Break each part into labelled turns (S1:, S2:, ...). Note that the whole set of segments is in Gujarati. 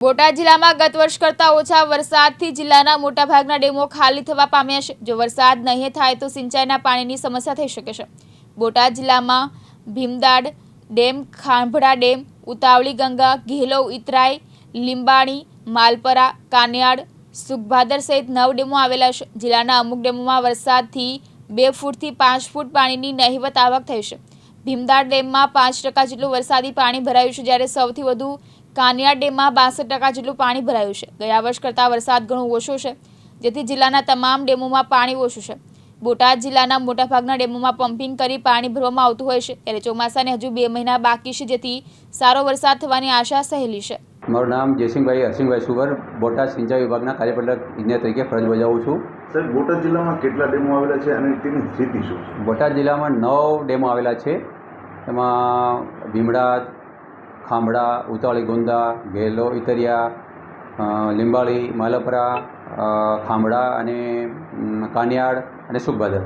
S1: બોટાદ જિલ્લામાં ગત વર્ષ કરતાં ઓછા વરસાદથી જિલ્લાના મોટાભાગના ડેમો ખાલી થવા પામ્યા છે. જો વરસાદ નહીં થાય તો સિંચાઈના પાણીની સમસ્યા થઈ શકે છે. બોટાદ જિલ્લામાં ભીમદાડ ડેમ, ખાંભડા ડેમ, ઉતાવળી ગંગા ઘેલો ઇતરાઈ લીંબાણી, માલપરા, કાનિયાડ, સુખભાદર સહિત નવ ડેમો આવેલા છે. જિલ્લાના અમુક ડેમોમાં વરસાદથી બે ફૂટથી પાંચ ફૂટ પાણીની નહિવત આવક થઈ છે. ભીમદાડ ડેમમાં પાંચ ટકા જેટલું વરસાદી પાણી ભરાયું છે, જ્યારે સૌથી વધુ કાનિયાડ ડેમમાં બાસઠ ટકા જેટલું પાણી ભરાયું છે. ગયા વર્ષ કરતાં વરસાદ ઘણો ઓછો છે જેથી જિલ્લાના તમામ ડેમોમાં પાણી ઓછું છે. બોટાદ જિલ્લાના મોટાભાગના ડેમોમાં પમ્પિંગ કરી પાણી ભરવામાં આવતું હોય છે ત્યારે ચોમાસાને હજુ બે મહિના બાકી છે જેથી સારો વરસાદ થવાની આશા સહેલી છે.
S2: મારું નામ જયસિંહભાઈ હરસિંહભાઈ સુગર બોટાદ સિંચાઈ વિભાગના કાર્યપાલક ઇજનેર તરીકે ફરજ બજાવું છું.
S3: સાહેબ બોટાદ જિલ્લામાં કેટલા ડેમો આવેલા છે અને તેની સ્થિતિ શું છે?
S2: બોટાદ જિલ્લામાં નવ ડેમો આવેલા છે. એમાં ભીમડાદ ખાંભડા ઉતાળી ગુંદા ઘેલો ઇતરિયા લીંબાળી માલપરા ખાંભડા અને કાનિયાળ અને સુખભાદર.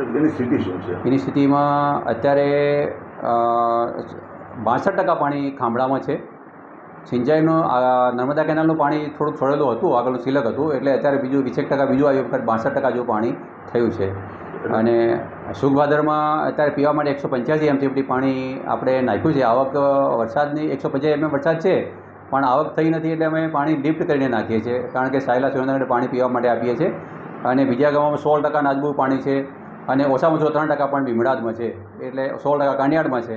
S3: એની સ્થિતિ શું છે?
S2: એની સ્થિતિમાં અત્યારે બાસઠ ટકા પાણી ખાંભડામાં છે. સિંચાઈનું આ નર્મદા કેનાલનું પાણી થોડુંક છોડેલું હતું આગળનું સિલક હતું એટલે અત્યારે બીજું વીસેક ટકા બીજું આવ્યું વખત બાસઠ ટકા જેવું પાણી થયું છે. અને સુખભાદરમાં અત્યારે પીવા માટે એકસો પંચ્યાસી એમસીએફટી પાણી આપણે નાખ્યું છે. આવક વરસાદની એકસો પંચ્યાસી એમએમ વરસાદ છે, પણ આવક થઈ નથી એટલે અમે પાણી લિફ્ટ કરીને નાખીએ છીએ. કારણ કે સાયલા સુરેન્દ્રનગર પાણી પીવા માટે આપીએ છીએ અને બીજા ગામમાં સોળ ટકા નાજબું પાણી છે અને ઓછામાં ઓછો ત્રણ ટકા પણ ભીમડાદમાં છે. એટલે સોળ ટકા કાંડિયાડમાં છે.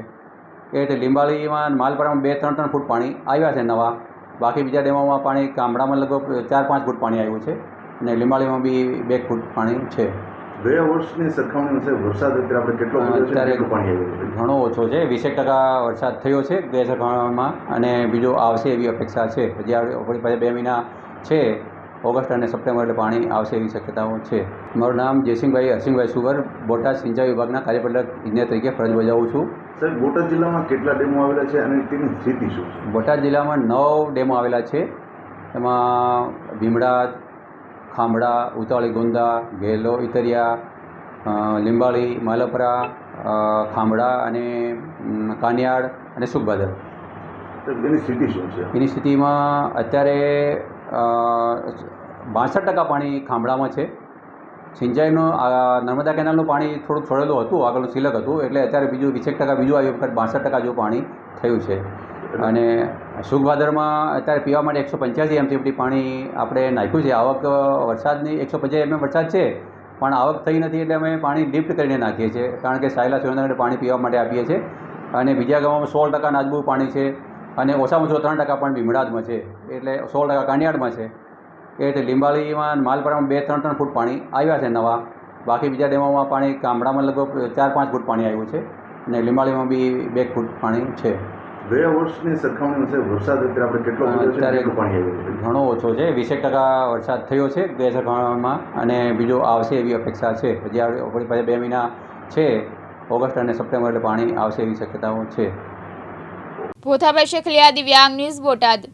S2: એ રીતે લીંબાળીમાં માલપરામાં બે ત્રણ ત્રણ ફૂટ પાણી આવ્યા છે નવા. બાકી બીજા ડેમોમાં પાણી ગામડામાં લગભગ ચાર પાંચ ફૂટ પાણી આવ્યું છે અને લીંબાળીમાં બી બે ફૂટ પાણી છે.
S3: ગયા વર્ષની સરખામણી છે વરસાદ અત્યારે આપણે કેટલો
S2: અત્યારે
S3: પાણી આવ્યું છે?
S2: ઘણો ઓછો છે વીસેક ટકા વરસાદ થયો છે બે સરખામણીમાં અને બીજો આવશે એવી અપેક્ષા છે. હજી આપણે પાસે બે મહિના છે ઓગસ્ટ અને સપ્ટેમ્બર એટલે પાણી આવશે એવી શક્યતાઓ છે. મારું નામ જયસિંહભાઈ હરસિંહભાઈ સુગર બોટાદ સિંચાઈ વિભાગના કાર્યપાલક ઇજનેર તરીકે ફરજ બજાવું છું.
S3: સાહેબ બોટાદ જિલ્લામાં કેટલા ડેમો આવેલા છે અને તેની સ્થિતિ શું છે?
S2: બોટાદ જિલ્લામાં નવ ડેમો આવેલા છે. એમાં ભીમડાદ ખાંભડા ઉતાળી ગોંદા ઘેલો ઇતરિયા લીંબાળી માલપરા અ, ખાંભડા અને કાનિયાળ અને સુખભાદર.
S3: એની સ્થિતિ શું છે?
S2: એની સ્થિતિમાં અત્યારે બાસઠ ટકા પાણી ખાંભડામાં છે. સિંચાઈનું આ નર્મદા કેનાલનું પાણી થોડુંક છોડેલું હતું આગળનું સિલક હતું એટલે અત્યારે બીજું વીસેક ટકા બીજું આવ્યું બાસઠ ટકા જેવું પાણી થયું છે. અને સુખભાદરમાં અત્યારે પીવા માટે એકસો પંચ્યાસી એમસીએફટી પાણી આપણે નાખ્યું છે. આવક વરસાદની એકસો પંચ્યાસી એમએમ વરસાદ છે, પણ આવક થઈ નથી એટલે અમે પાણી લિફ્ટ કરીને નાખીએ છીએ. કારણ કે સાયલા સુરેન્દ્રનગર પાણી પીવા માટે આપીએ છીએ. અને બીજા ગામમાં સોળ ટકા નાજબું પાણી છે અને ઓછામાં ઓછું ત્રણ ટકા પણ ભીમડાદમાં છે. એટલે સોળ ટકા કાંડિયાડમાં છે. એટલે લીંબાળીમાં માલપરામાં બે, ત્રણ ત્રણ ફૂટ પાણી આવ્યા છે નવા. બાકી બીજા ડેમોમાં પાણી ગામડામાં લગભગ ચાર, પાંચ ફૂટ પાણી આવ્યું છે. અને લીંબાળીમાં બી બે ફૂટ પાણી છે.
S3: ગયા વર્ષની સરખામણી છે વરસાદ અત્યારે આપણે કેટલો
S2: અત્યારે
S3: પાણી આવ્યું છે?
S2: ઘણો ઓછો છે વીસેક ટકા વરસાદ થયો છે બે સરખામણીમાં અને બીજો આવશે એવી અપેક્ષા છે. હજી આપણી પાસે બે મહિના છે ઓગસ્ટ અને સપ્ટેમ્બર એટલે પાણી આવશે એવી શક્યતાઓ છે.
S1: પોથાભાઈ શેખલિયા દિવ્યાંગ ન્યૂઝ બોટાદ.